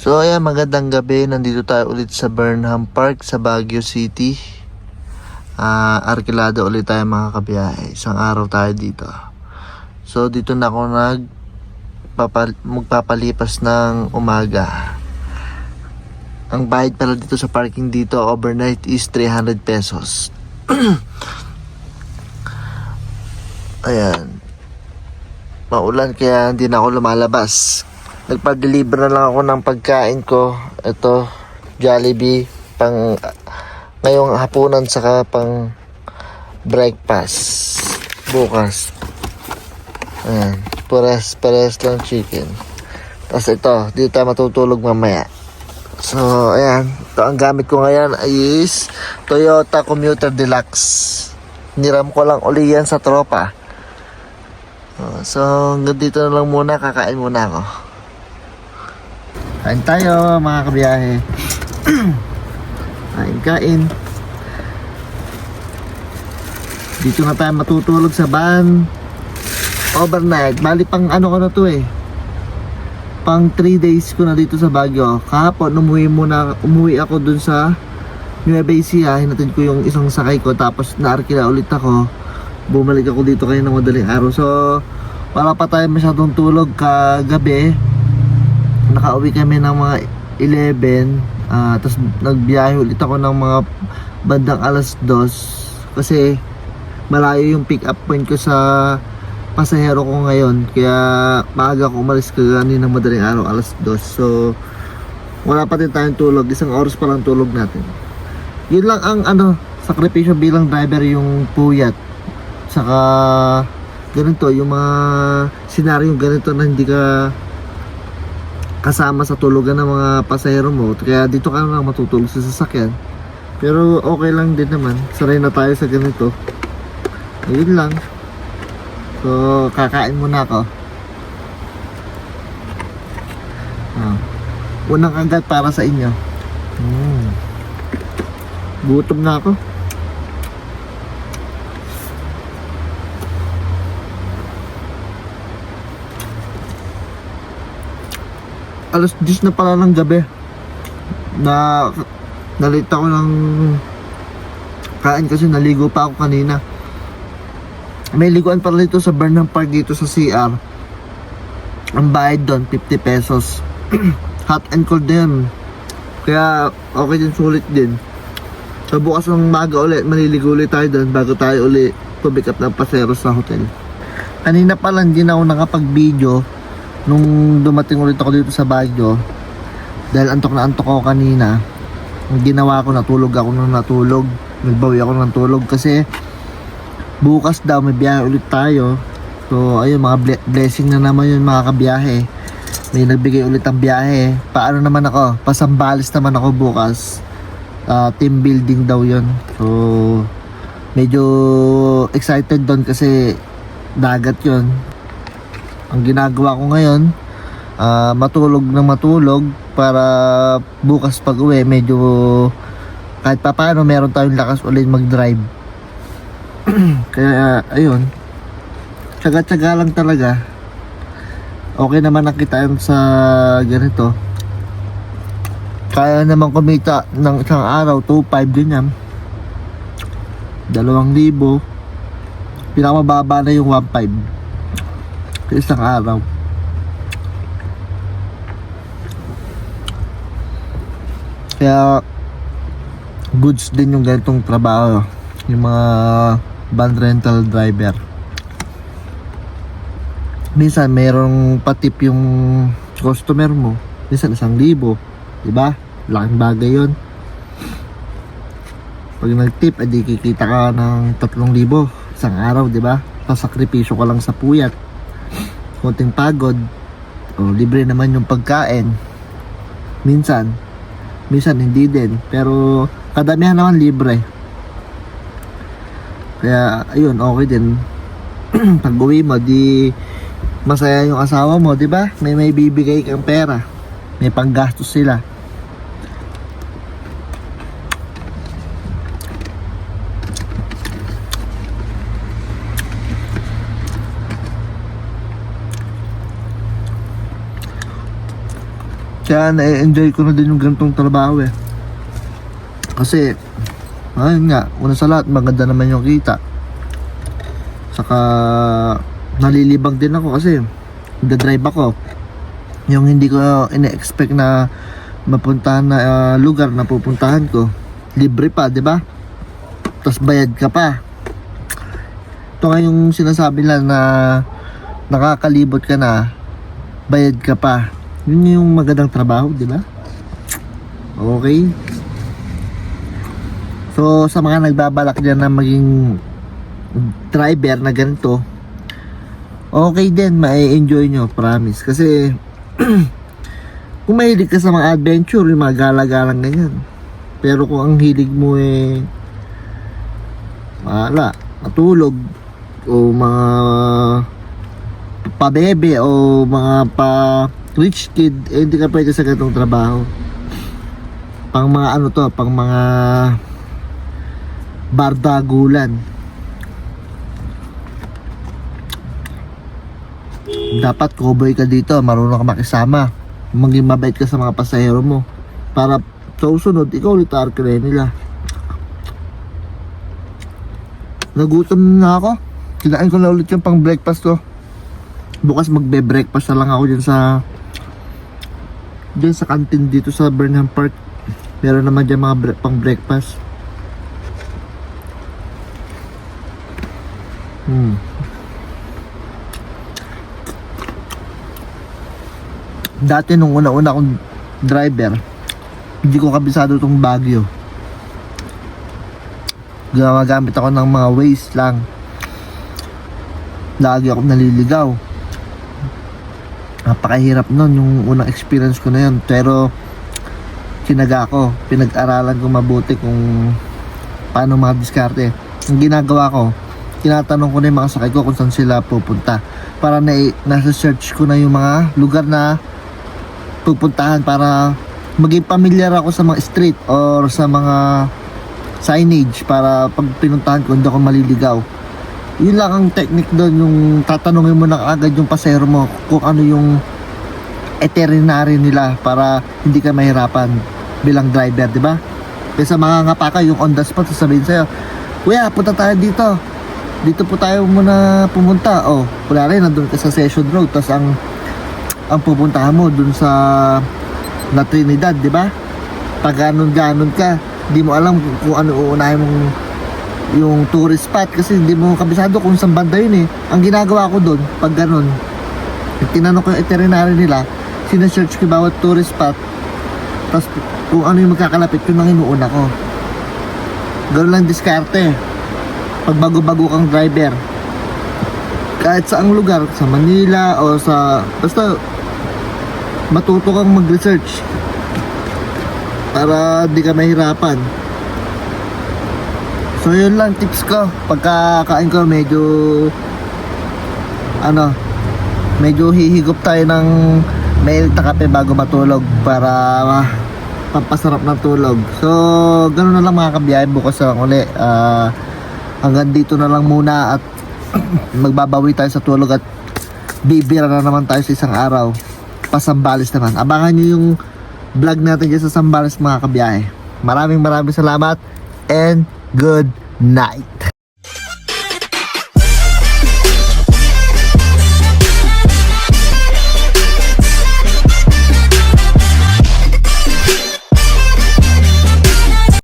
So ayan, magandang gabi. Nandito tayo ulit sa Burnham Park sa Baguio City. Ah, arkilado ulit tayo mga kabiyahe. Isang araw tayo dito. So dito na ako nag papal- magpapalipas ng umaga. Ang bayad pala dito sa parking dito overnight is 300 pesos. Ayan. Maulan kaya hindi na ako lumalabas. Nagpa-deliver na lang ako ng pagkain ko. Ito, Jollibee. Pang, ngayong hapunan saka pang breakfast. Bukas. Ayan. Pares, pares lang chicken. Tapos ito, dito tayo matutulog mamaya. So, ayan. Ito ang gamit ko ngayon is Toyota Commuter Deluxe. Niram ko lang uli yan sa tropa. So, hanggang dito na lang muna. Kakain muna ako. Kain tayo, mga kabiyahe. kain, kain. Dito na tayo matutulog sa van. Overnight. Bali pang ano ko na to eh. Pang 3 days ko na dito sa Baguio. Kahapon, umuwi muna, umuwi ako dun sa Nueva Ecija. Hinatid ko yung isang sakay ko. Tapos naarkila ulit ako. Bumalik ako dito kayo ng madaling araw. So, wala pa tayo masyadong tulog kagabi. Nakauwi kami ng mga 11. ah Tapos nagbiyahe ulit ako ng mga bandang alas 2. Kasi malayo yung pick up point ko sa pasahero ko ngayon. Kaya maaga ako umalis kagani ng madaling araw alas 2. So, wala pa din tayong tulog. Isang oras pa lang tulog natin. Yun lang ang ano, sakripisyo bilang driver yung puyat. Saka ganito, yung mga senaryo ganito na hindi ka kasama sa tulugan ng mga pasahero mo. Kaya dito ka lang matutulog sa sasakyan. Pero okay lang din naman. Sanay na tayo sa ganito. Ayun lang. So, kakain muna ako. Ah. Unang agad para sa inyo. Mm. Gutom na ako. Alas 10 na pala ng gabi. Na nalita ko ng kain kasi naligo pa ako kanina. May liguan pala dito sa Burnham Park dito sa CR. Ang bayad doon, 50 pesos. Hot and cold din. Kaya okay din, sulit din. So bukas ng maga ulit, maliligo ulit tayo doon bago tayo ulit pubick up ng pasero sa hotel. Kanina pa lang din ako nakapag-video nung dumating ulit ako dito sa Baguio. Dahil antok na antok ako kanina. Ang ginawa ko, natulog ako nung natulog. Nagbawi ako ng tulog kasi bukas daw may biyahe ulit tayo. So ayun mga ble- blessing na naman yun mga kabiyahe. May nagbigay ulit ang biyahe. Paano naman ako? Pasambalis naman ako bukas. Ah, team building daw yun. So medyo excited doon kasi dagat yun. Ang ginagawa ko ngayon, ah, matulog na matulog para bukas pag uwi medyo kahit pa paano meron tayong lakas ulit mag-drive. Kaya ayun, tsaga-tsaga lang talaga. Okay naman nakita yun sa ganito. Kaya naman kumita ng isang araw, 2.5 din yan. 2,000. Pinakamababa na yung 1.5 sa isang araw. Kaya goods din yung ganitong trabaho. Yung mga van rental driver. Minsan mayroong patip yung customer mo. Minsan isang libo. Diba? Laking bagay yun. Pag nag-tip, edi kikita ka ng 3,000 isang araw, di ba? Sasakripisyo ka lang sa puyat. Konting pagod. O, libre naman yung pagkain. Minsan. Minsan hindi din. Pero kadamihan naman libre. Kaya, ayun, okay din. Pag uwi mo, di masaya yung asawa mo, di ba? May may bibigay kang pera. May panggastos sila. Kaya na-enjoy ko na din yung ganitong trabaho eh. Kasi, ayun nga, una sa lahat, maganda naman yung kita. Saka, nalilibang din ako kasi, drive ako. Yung hindi ko ina-expect na mapuntahan na ah, lugar na pupuntahan ko. Libre pa, di ba? Tapos bayad ka pa. Ito nga yung sinasabi lang na nakakalibot ka na, bayad ka pa. Yun yung magandang trabaho, di ba? Okay. So, sa mga nagbabalak dyan na maging driver na ganito, okay din, ma-enjoy nyo, promise. Kasi, kung mahilig ka sa mga adventure, yung mga gala-galang ganyan. Pero kung ang hilig mo eh, wala, matulog, o mga pabebe, o mga pa rich kid, eh, hindi ka pwede sa ganitong trabaho. Pang mga ano to, pang mga bardagulan. Dapat cowboy ka dito, marunong ka makisama. Maging mabait ka sa mga pasahero mo. Para sa usunod, ikaw ulit arkere nila. Nagutom na ako. Kinain ko na ulit yung pang breakfast ko. Bukas magbe-breakfast na lang ako dyan sa dyan sa canteen dito sa Burnham Park. Meron naman dyan mga bre- pang breakfast. Hmm. Dati nung una-una akong driver, hindi ko kabisado tong Baguio. Gumagamit ako ng mga ways lang. Lagi ako naliligaw. Napakahirap nun yung unang experience ko na yun. Pero, sinaga ko. Pinag-aralan ko mabuti kung paano mga diskarte. Ang ginagawa ko, tinatanong ko na yung mga sakay ko kung saan sila pupunta. Para na, nasa search ko na yung mga lugar na pupuntahan para maging familiar ako sa mga street or sa mga signage para pag pinuntahan ko hindi ako maliligaw. Yun lang ang technique doon, yung tatanungin mo na agad yung pasero mo kung ano yung itinerary nila para hindi ka mahirapan bilang driver, di ba? Kaysa mga ngapa ka, yung on the spot, sasabihin sa'yo, Kuya, punta tayo dito. Dito po tayo muna pumunta. O, oh, wala rin, nandun ka sa Session Road. Tapos ang, ang pupuntahan mo dun sa La Trinidad, di ba? Pag ganon-ganon ka, di mo alam kung ano uunahin mong yung tourist spot kasi hindi mo kabisado kung saan banda yun eh. Ang ginagawa ko doon, pag ganun, tinanong ko yung itinerary nila, sinesearch ko bawat tourist spot, tapos kung ano yung magkakalapit, yun ang inuuna ko. Ganun lang diskarte. Pag bago-bago kang driver, kahit saang lugar, sa Manila o sa, basta matuto kang mag-research para di ka mahirapan. So yun lang tips ko. Pagkakain ko medyo ano, medyo hihigop tayo ng mainit na kape bago matulog para ah, pampasarap ng tulog. So, ganun na lang mga kabiyahe bukas na uli. Ah, hanggang dito na lang muna at magbabawi tayo sa tulog at bibira na naman tayo sa isang araw. Pasambales naman. Abangan nyo yung vlog natin dyan sa Sambales mga kabiyahe. Maraming maraming salamat and good night.